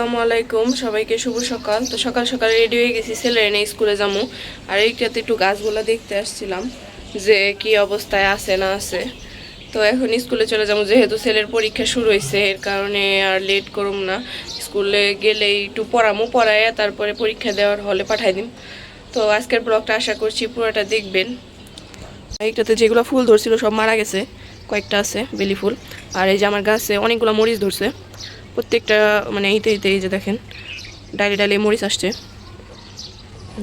আসসালামু আলাইকুম, সবাইকে শুভ সকাল। তো সকাল সকাল রেডি হয়ে গেছি ছেলে এনে স্কুলে যাব আর এইটাতে একটু গাছগুলো দেখতে আসছিলাম যে কি অবস্থায় আছে না আছে। তো এখন স্কুলে চলে যাব যেহেতু ছেলের পরীক্ষা শুরু হয়েছে, এর কারণে আর লেট করুম না। স্কুলে গেলেই একটু পড়ামো পড়ায় তারপরে পরীক্ষা দেওয়ার হলে পাঠাই দিম। তো আজকের ব্লগটা আশা করছি পুরোটা দেখবেন। এইটাতে যেগুলো ফুল ধরছিল সব মারা গেছে, কয়েকটা আছে, বেলি ফুল। আর এই যে আমার গাছে অনেকগুলো মরিচ ধরছে। প্রত্যেকটা মানে এইতে এইতে, এই যে দেখেন, ডাইলে ডাইলে মরিচ আসছে।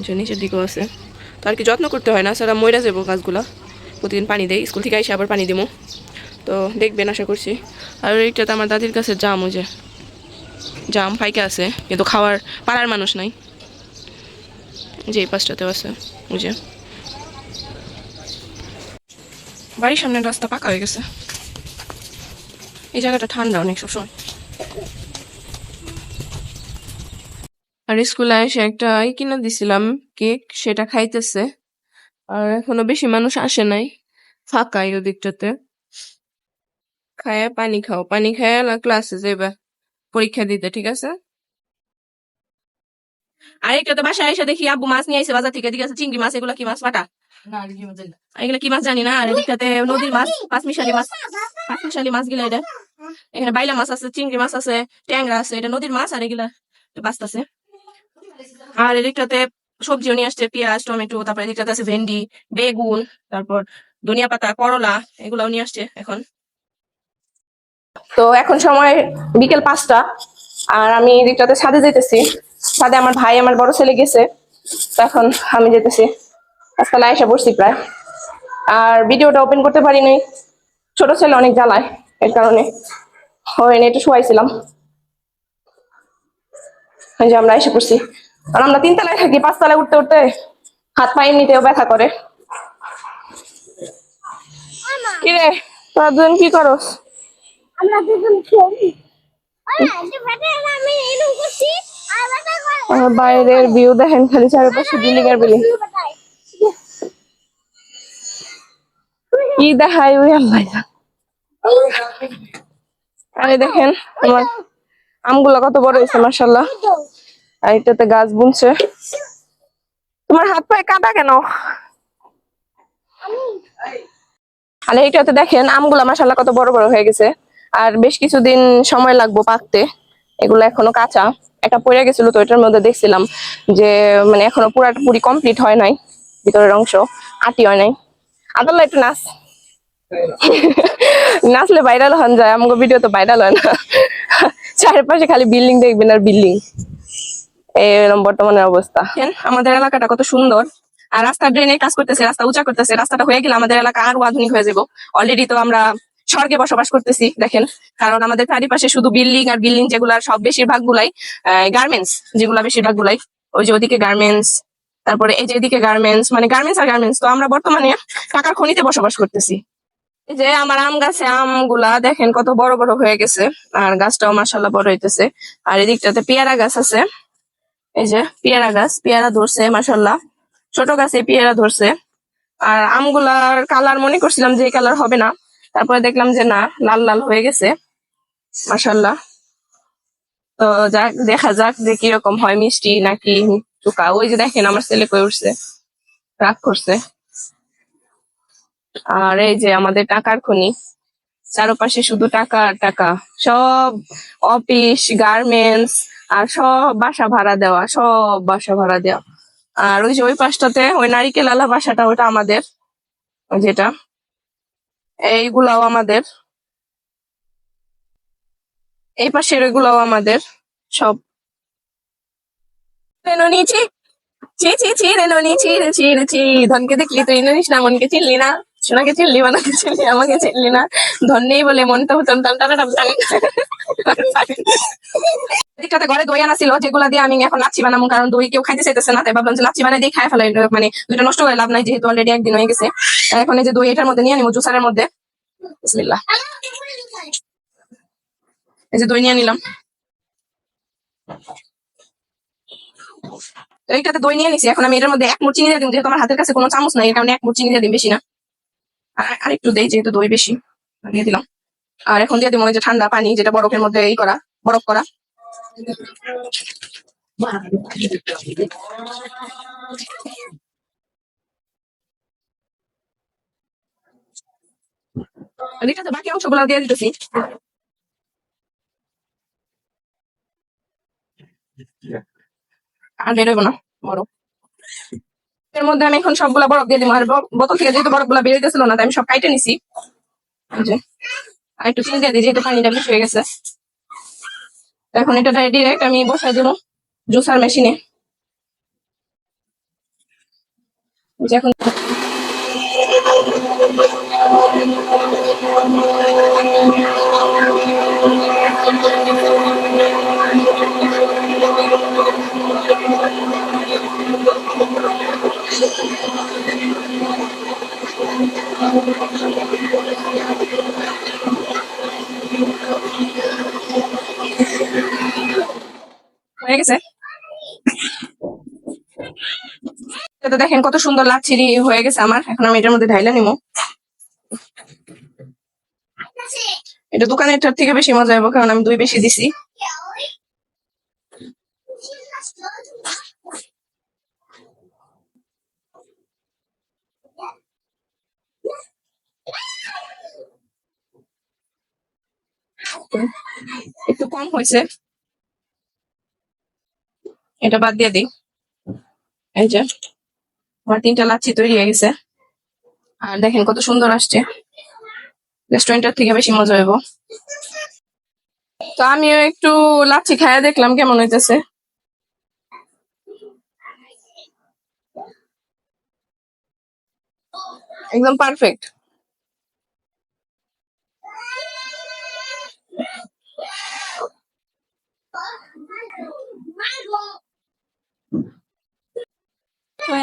যে নিচের দিকেও আছে। তো আর কি যত্ন করতে হয় না, সারা ময়রা যাব গাছগুলা। প্রতিদিন পানি দেয় স্কুল থেকে এসে আবার পানি দেবো তো দেখবেন, আশা করছি। আর এইটাতে আমার দাদির কাছে জাম যে জাম ফাইকে আছে, কিন্তু খাওয়ার, পাড়ার মানুষ নাই। যে এই পাশটাতেও আছে যে। বাড়ির সামনের রাস্তা পাকা হয়ে গেছে। এই জায়গাটা ঠান্ডা অনেক সবসময়। আর স্কুলে এসে একটা ই কিনে দিছিলাম কেক সেটা খাইতেছে। আর এখনও বেশি মানুষ আসে নাই ফাঁকাই ওদিকটাতে। খায় পানি খাও পানি খায় না ক্লাসে যাইবা পরীক্ষা দিতে ঠিক আছে? আর একটা তো বাসায় এসে দেখি আব্বু মাছ নিয়ে আইসে বাজার থেকে ঠিক আছে চিংড়ি মাছ এগুলো কি মাছ পাটা এগুলো কি মাছ জানি না আর এদিকটাতে নদীর মাছ পাঁচমিশালি মাছ পাঁচমিশালি মাছ গিলা এটা। এখানে বাইলা মাছ আছে চিংড়ি মাছ আছে ট্যাংরা আছে এটা নদীর মাছ আর এগুলা বাঁচতেছে। আর এদিকটাতে সবজিও নিয়ে আসছে, পেঁয়াজ, টমেটো, তারপর এদিকটাতে আছে ভেন্ডি, বেগুন, তারপর ধনিয়া পাতা, করলা, এগুলাও নিয়ে আসছে এখন। তো এখন সময় বিকেল পাঁচটা আর আমি এদিকটাতে ছাদে যেতেছি ছাদে আমার ভাই, আমার বড় ছেলে গেছে, তো এখন আমি যেতেছি আজকাল এসে বসছি প্রায়। আর ভিডিওটা ওপেন করতে পারিনি ছোট ছেলে অনেক জ্বালায়, এর কারণে। হয়নি একটু শোয়াইছিলাম। যে আমরা এসে পড়ছি। আর আমরা তিনতলায় থাকি পাঁচতলায় উঠতে উঠতে হাত পা এমনিতেও ব্যথা করে। কিরে তোরা দুজন কি করস? আমরা দুজন খেলি। বাইরের ভিউ দেখেন খালি চারিপাশে বিল্ডিং আর বিল্ডিং। কি দেখাই ওই আল্লাহ আরে দেখেন আমার আমগুলো কত বড় হয়েছে মার্শাল্লাহ আর এটাতে গাছ বুনছে। তোমার হাত পায়ে কাটা কেন? আর এইটাতে দেখেন, আমগুলা মাসাল্লাহ কত বড় বড় হয়ে গেছে। আর বেশ কিছুদিন সময় লাগবে পাকতে। এগুলো এখনও কাঁচা। একটা পড়ে গেছিল তো এটার মধ্যে দেখছিলাম যে মানে এখনও পুরাপুরি কমপ্লিট হয় নাই। ভিতরের অংশ আটি হয় নাই। আদাল্লা একটু নাচ। নাচলে ভাইরাল হন যায় আমাকে ভিডিও তো ভাইরাল হয় না। চারপাশে খালি বিল্ডিং দেখবেন আর বিল্ডিং। এরকম বর্তমানে অবস্থা। আমাদের এলাকাটা কত সুন্দর। আর রাস্তা ড্রেনের কাজ করতেছে, রাস্তা উঁচা করতেছে, রাস্তাটা হয়ে গেলে আমাদের এলাকা আরও আধুনিক হয়ে যাব। অলরেডি তো আমরা স্বর্গে বসবাস করতেছি, দেখেন। কারণ আমাদের চারিপাশে শুধু বিল্ডিং আর বিল্ডিং যেগুলা, সব বেশিরভাগ গুলাই গার্মেন্টস যেগুলা বেশিরভাগ গুলাই ওই যে ওদিকে গার্মেন্টস তারপরে এই যে এদিকে গার্মেন্টস মানে গার্মেন্টস আর গার্মেন্টস তো আমরা বর্তমানে টাকার খনিতে বসবাস করতেছি। এই যে আমার আম গাছে আমগুলা, দেখেন কত বড় বড় হয়ে গেছে। আর গাছটাও মাসাল্লাহ বড় হইতেছে। আর এদিকটাতে পেয়ারা গাছ আছে। এই যে, পেয়ারা গাছ, পেয়ারা ধরছে মাসাল্লাহ ছোট গাছে পেয়ারা ধরছে। আর আমগুলার কালার মনে করছিলাম যে কালার হবে না। তারপরে দেখলাম যে না, লাল লাল হয়ে গেছে। মাসাল্লাহ তো যাক, দেখা যাক যে কীরকম হয় মিষ্টি নাকি চুকা ওই যে দেখেন, আমার ছেলে কয়ে উঠছে। রাগ করছে। আর এই যে আমাদের টাকার খনি। চারপাশে শুধু টাকা টাকা। সব অফিস, গার্মেন্টস আর সব বাসা ভাড়া দেওয়া সব বাসা ভাড়া দেওয়া আর ওই যে ওই পাশটাতে ওই নারিকেল আলা বাসাটা ওটা আমাদের যেটা এইগুলাও আমাদের এই পাশের ওইগুলাও আমাদের সব রেনো নিয়েছি ছি ছি ছি রেনো নিয়েছি রে ছি রে ছি ধনকে দেখলি তুই নিস না মনকে চিনলি না সোনাকে চিনলি? বানাকে চিনলি? আমাকে চিনলি না? ধন নেই বলে মনটা হতাম, টান টান টান টান। ঘরে দই আনা ছিল, যেগুলা দিয়ে আমি এখন লাচ্ছি বানাবো, কারণ দই কেউ খাইতে চাইতেছে না, তাই ভাবলাম যে লাচ্ছি বানাই দিয়ে খাই ফেলাই মানে দুইটা নষ্ট করে লাভ নাই, যেহেতু অলরেডি একদিন হয়ে গেছে। এখন এই যে দই এটার মধ্যে নিয়ে নিবো জুসারের মধ্যে। বিসমিল্লাহ। এই যে দই নিয়ে নিলাম এইটাতে দই নিয়ে নিছি এখন আমি এটার মধ্যে এক মুঠ চিনি দিয়ে দিম, যেহেতু আমার হাতের কাছে কোনো চামচ নাই কারণে এক মুঠ চিনি দিয়ে দিম, বেশি না। আর একটু দেই, যেহেতু দই বেশি দিয়ে দিলাম। আর এখন দিয়ে ওই যে ঠান্ডা পানি, যেটা বরফের মধ্যে এই করা, বরফ করা। দিয়ে আর বেরোবো না বড় এর মধ্যে আমি এখন সবগুলা বরফ দিয়ে দিব আর বোতল থেকে যেহেতু বরফগুলা বেরিয়ে গেছিল না, তাই আমি সব কাইটে নিছি। আর একটু চিনি দিয়ে দিই যেহেতু পানিটা বেশি হয়ে গেছে। এখন এটা ডিরেক্ট আমি বসাই দিব জুসার মেশিনে। এখন হয়ে গেছে? এটা দেখেন কত সুন্দর লাচ্ছিরি হয়ে গেছে আমার। এখন আমি এটার মধ্যে ঢাইলা নিবো এটা দোকানেরটার থেকে বেশি মজা হবে কারণ আমি দুই বেশি দিছি একটু কম হয়েছে। এটা বাদ দিয়ে দিই। এই যে, আমার তিনটা লাচ্ছি তৈরি হয়ে গেছে। আর দেখেন কত সুন্দর আসছে। রেস্টুরেন্টের থেকে বেশি মজা হইব। তো আমিও একটু লাচ্ছি খাইয়া দেখলাম কেমন হইতেছে। একদম পারফেক্ট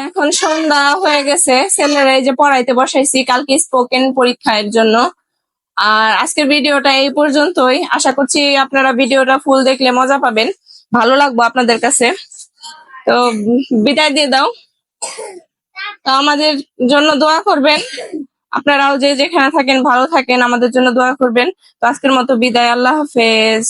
এখন সন্ধ্যা হয়ে গেছে। ছেলেরা এই যে পড়াইতে বসাইছি, কালকে স্পোকেন পরীক্ষার জন্য। আর আজকের ভিডিওটা এই পর্যন্তই। আশা করছি আপনারা ভিডিওটা ফুল দেখলে মজা পাবেন। ভালো লাগবো আপনাদের কাছে। তো বিদায় দিয়ে দাও। তো আমাদের জন্য দোয়া করবেন। আপনারাও যে যেখানে থাকেন, ভালো থাকেন, আমাদের জন্য দোয়া করবেন। তো আজকের মতো বিদায়। আল্লাহ হাফেজ।